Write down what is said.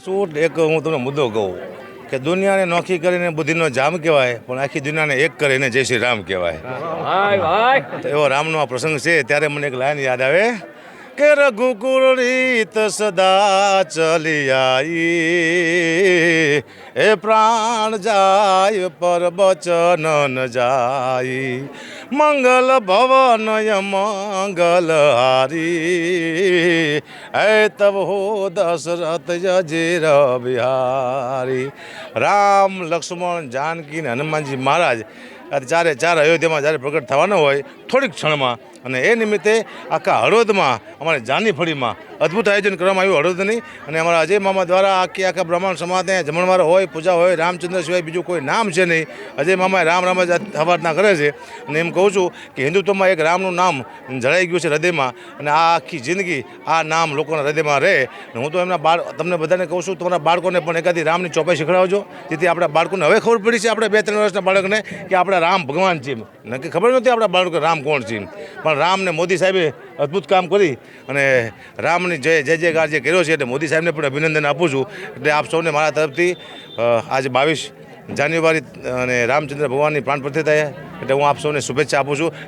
શું એક હું તમને મુદ્દો કહું કે દુનિયાને નોખી કરીને બુદ્ધિનો જામ કહેવાય પણ આખી દુનિયાને એક કરીને જય શ્રી રામ કહેવાય. એવો રામનો આ પ્રસંગ છે ત્યારે મને એક લાઈન યાદ આવે. કે રઘુકુળ રીત સદા ચલી આઈ એ પ્રાણ જાય પર બચન ન જાય. મંગલ ભવન મંગલ હારી. એ તબ હો દશરથ યજીર બિહારી. રામ લક્ષ્મણ જાનકી ને હનુમાનજી મહારાજ આ ચારે અયોધ્યામાં જ્યારે પ્રગટ થવાના હોય થોડીક ક્ષણમાં અને એ નિમિત્તે આખા હળવદમાં, અમારે જાની ફળીમાં અદ્ભુત આયોજન કરવામાં આવ્યું હળવદની અને અમારા અજય મામા દ્વારા આખી આખા બ્રાહ્મણ સમાજને જમણવાર હોય, પૂજા હોય, રામચંદ્ર સિવાય બીજું કોઈ નામ છે નહીં. અજય મામાએ રામ રામ જ હવારના કરે છે. અને એમ કહું છું કે હિન્દુત્વમાં એક રામનું નામ જળાઈ ગયું છે હૃદયમાં. અને આ આખી જિંદગી આ નામ લોકોના હૃદયમાં રહે. હું તો એમના બાળ, તમને બધાને કહું છું, તમારા બાળકોને પણ એકાદી રામની ચોપાઈ શીખવાડજો. જેથી આપણા બાળકોને હવે ખબર પડી છે આપણે બે ત્રણ વર્ષના બાળકને કે આપણા રામ ભગવાન છે નક્કી ખબર નહોતી આપણા બાળકો રામ કોણ છે પણ રામને મોદી સાહેબે અદ્ભુત કામ કરી અને રામની જય જય જયકાર જે કર્યો છે એટલે મોદી સાહેબને પણ અભિનંદન આપું છું. એટલે આપ સૌને મારા તરફથી આજે બાવીસ જાન્યુઆરી અને રામચંદ્ર ભગવાનની પ્રાણ પ્રતિષ્ઠા એટલે હું આપ સૌને શુભેચ્છા આપું છું.